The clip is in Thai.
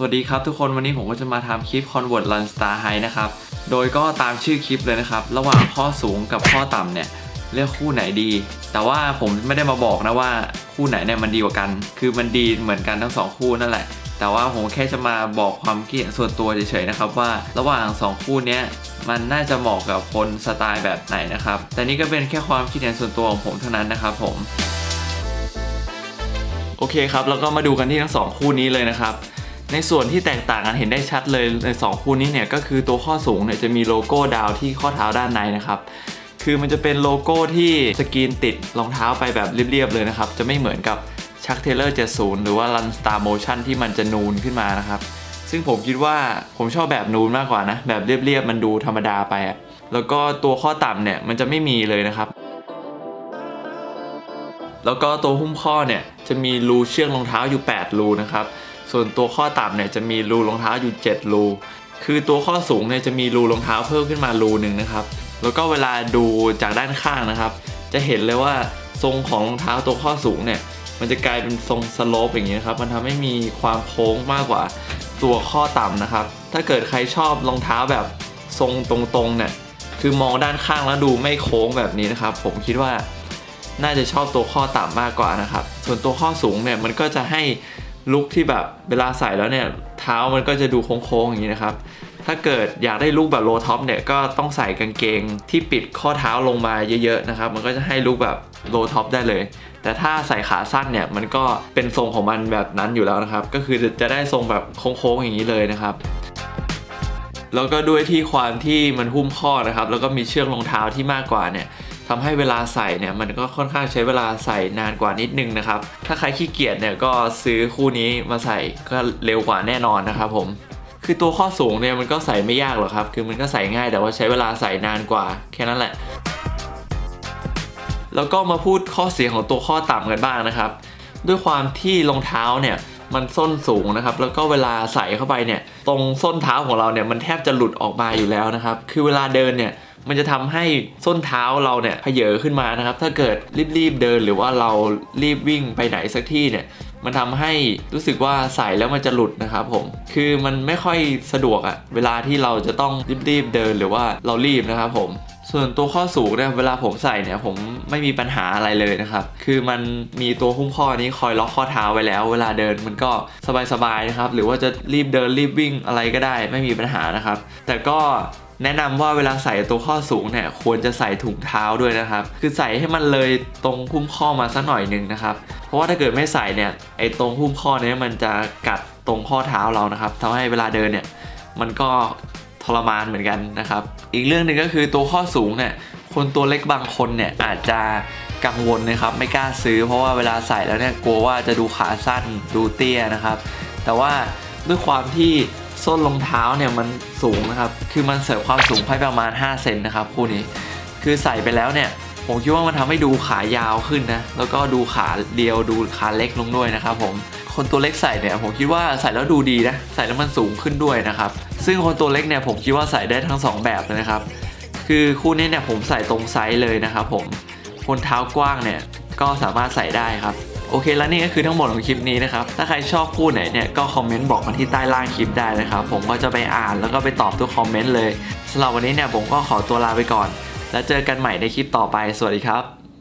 สวัสดีครับทุกคนวันนี้ผมก็จะมาทำคลิป Convert Run Star High นะครับ โดยก็ตามชื่อคลิปเลยนะครับ ระหว่างข้อสูงกับข้อต่ำเนี่ยเลือกคู่ไหนดี แต่ว่าผมไม่ได้มาบอกนะว่าคู่ไหนเนี่ยมันดีกว่ากัน คือมันดีเหมือนกันทั้งสองคู่นั่นแหละ แต่ว่าผมแค่จะมาบอกความคิดเห็นส่วนตัวเฉยๆนะครับว่าระหว่างสองคู่นี้มันน่าจะเหมาะกับคนสไตล์แบบไหนนะครับ แต่นี่ก็เป็นแค่ความคิดเห็นส่วนตัวของผมเท่านั้นนะครับผม โอเคครับ แล้วก็มาดูกันที่ทั้งสองคู่นี้เลยนะครับ ในส่วนที่แตกต่างกันเห็นได้ชัดเลยใน2คู่นี้เนี่ยก็คือตัวข้อสูงเนี่ยจะมีโลโก้ดาวที่ข้อเท้าด้านในนะครับคือมันจะเป็นโลโก้ที่สกรีนติดรองเท้าไปแบบเรียบๆเลยนะครับ จะไม่เหมือนกับชักเทเลอร์70 หรือว่า Run Star Motion ที่มันจะนูนขึ้นมานะครับ ซึ่งผมคิดว่าผมชอบแบบนูนมากกว่านะ แบบเรียบๆมันดูธรรมดาไปอะแล้วก็ตัวข้อต่ำเนี่ยมันจะไม่มีเลยนะครับ แล้วก็ตัวหุ้มข้อเนี่ยจะมีรูเชือกรองเท้าอยู่ 8 รูนะครับ ส่วนตัวข้อต่ำเนี่ยจะมีรูรองเท้าอยู่ 7 รู คือตัวข้อสูงเนี่ยจะมีรูรองเท้าเพิ่มขึ้นมารูหนึ่งนะครับ แล้วก็เวลาดูจากด้านข้างนะครับ จะเห็นเลยว่าทรงของรองเท้าตัวข้อสูงเนี่ยมันจะกลายเป็นทรงสโลปอย่างนี้นะครับ มันทำให้มีความโค้งมากกว่าตัวข้อต่ำนะครับ ถ้าเกิดใครชอบรองเท้าแบบทรงตรงๆเนี่ย คือมองด้านข้างแล้วดูไม่โค้งแบบนี้นะครับ ผมคิดว่าน่าจะชอบตัวข้อต่ำมากกว่านะครับ ส่วนตัวข้อสูงเนี่ยมันก็จะให้ ลุคที่แบบเวลาใส่แล้วเนี่ยเท้ามันก็จะดูโค้งๆอย่างนี้นะครับ ถ้าเกิดอยากได้ลุคแบบโลท็อปเนี่ยก็ต้องใส่กางเกงที่ปิดข้อเท้าลงมาเยอะๆนะครับ มันก็จะให้ลุคแบบโลท็อปได้เลย แต่ถ้าใส่ขาสั้นเนี่ยมันก็เป็นทรงของมันแบบนั้นอยู่แล้วนะครับ ก็คือจะได้ทรงแบบโค้งๆอย่างนี้เลยนะครับแล้วก็ด้วยที่ความที่มันหุ้มข้อนะครับ แล้วก็มีเชือกรองเท้าที่มากกว่าเนี่ย ทำให้เวลาใส่เนี่ยมันก็ค่อนข้างใช้เวลาใส่นานกว่านิดนึงนะครับ ถ้าใครขี้เกียจเนี่ยก็ซื้อคู่นี้มาใส่ก็เร็วกว่าแน่นอนนะครับผมคือตัวข้อสูงเนี่ยมันก็ใส่ไม่ยากหรอกครับ คือมันก็ใส่ง่ายแต่ว่าใช้เวลาใส่นานกว่าแค่นั้นแหละ แล้วก็มาพูดข้อเสียของตัวข้อต่ำกันบ้างนะครับ ด้วยความที่รองเท้าเนี่ยมันส้นสูงนะครับ แล้วก็เวลาใส่เข้าไปเนี่ย ตรงส้นเท้าของเราเนี่ยมันแทบจะหลุดออกมาอยู่แล้วนะครับ คือเวลาเดินเนี่ย มันจะทำให้ส้นเท้าเราเนี่ยเพเยอขึ้นมานะครับ ถ้าเกิดรีบๆเดินหรือว่าเรารีบวิ่งไปไหนสักที่เนี่ยมันทำให้รู้สึกว่าใส่แล้วมันจะหลุดนะครับผม คือมันไม่ค่อยสะดวกอะเวลาที่เราจะต้องรีบๆเดินหรือว่าเรารีบนะครับผม ส่วนตัวข้อสูงเนี่ยเวลาผมใส่เนี่ยผมไม่มีปัญหาอะไรเลยนะครับ คือมันมีตัวหุ้มข้อนี้คอยล็อกข้อเท้าไว้แล้ว เวลาเดินมันก็สบายๆนะครับ หรือว่าจะรีบเดินรีบวิ่งอะไรก็ได้ ไม่มีปัญหานะครับ แต่ก็ แนะนำว่าเวลาใส่ตัวข้อสูงเนี่ยควรจะใส่ถุงเท้าด้วยนะครับ คือใส่ให้มันเลยตรงหุ้มข้อมาสักหน่อยหนึ่งนะครับ เพราะว่าถ้าเกิดไม่ใส่เนี่ยไอ้ตรงหุ้มข้อเนี้มันจะกัดตรงข้อเท้าเรานะครับทำให้เวลาเดินเนี่ยมันก็ทรมานเหมือนกันนะครับ อีกเรื่องหนึ่งก็คือตัวข้อสูงเนี่ยคนตัวเล็กบางคนเนี่ยอาจจะกังวลนะครับไม่กล้าซื้อ เพราะว่าเวลาใส่แล้วเนี่ยกลัวว่าจะดูขาสั้นดูเตี้ยนะครับ แต่ว่าด้วยความที่ ส้นรองเท้าเนี่ยมันสูงนะครับ คือมันเสริมความสูงให้ประมาณ 5 เซนนะครับคู่นี้ คือใส่ไปแล้วเนี่ย ผมคิดว่ามันทำให้ดูขายาวขึ้นนะ แล้วก็ดูขาเดียวดูขาเล็กลงด้วยนะครับผม คนตัวเล็กใส่เนี่ยผมคิดว่าใส่แล้วดูดีนะ ใส่แล้วมันสูงขึ้นด้วยนะครับ ซึ่งคนตัวเล็กเนี่ยผมคิดว่าใส่ได้ทั้งสองแบบเลยนะครับ คือคู่นี้เนี่ยผมใส่ตรงไซส์เลยนะครับผม คนเท้ากว้างเนี่ยก็สามารถใส่ได้ครับ โอเคแล้วนี่ก็คือทั้งหมดของคลิปนี้นะครับ ถ้าใครชอบคู่ไหนเนี่ยก็คอมเมนต์บอกมาที่ใต้ล่างคลิปได้นะครับ ผมก็จะไปอ่านแล้วก็ไปตอบทุกคอมเมนต์เลยสำหรับวันนี้เนี่ยผมก็ขอตัวลาไปก่อน แล้วเจอกันใหม่ในคลิปต่อไป สวัสดีครับ